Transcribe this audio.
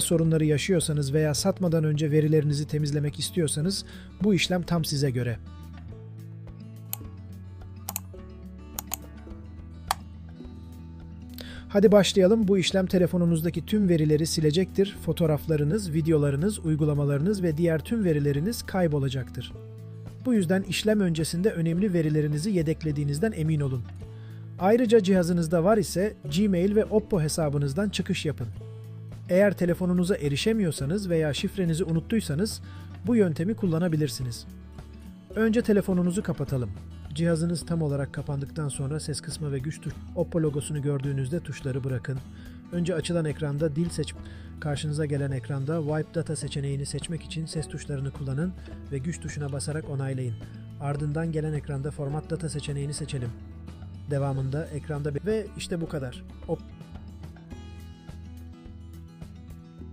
sorunları yaşıyorsanız veya satmadan önce verilerinizi temizlemek istiyorsanız bu işlem tam size göre. Hadi başlayalım. Bu işlem telefonunuzdaki tüm verileri silecektir. Fotoğraflarınız, videolarınız, uygulamalarınız ve diğer tüm verileriniz kaybolacaktır. Bu yüzden işlem öncesinde önemli verilerinizi yedeklediğinizden emin olun. Ayrıca cihazınızda var ise Gmail ve Oppo hesabınızdan çıkış yapın. Eğer telefonunuza erişemiyorsanız veya şifrenizi unuttuysanız bu yöntemi kullanabilirsiniz. Önce telefonunuzu kapatalım. Cihazınız tam olarak kapandıktan sonra ses kısmı ve güç tuş Oppo logosunu gördüğünüzde tuşları bırakın. Önce açılan ekranda dil seç karşınıza gelen ekranda Wipe Data seçeneğini seçmek için ses tuşlarını kullanın ve güç tuşuna basarak onaylayın. Ardından gelen ekranda Format Data seçeneğini seçelim. Devamında ekranda ve işte bu kadar. Op-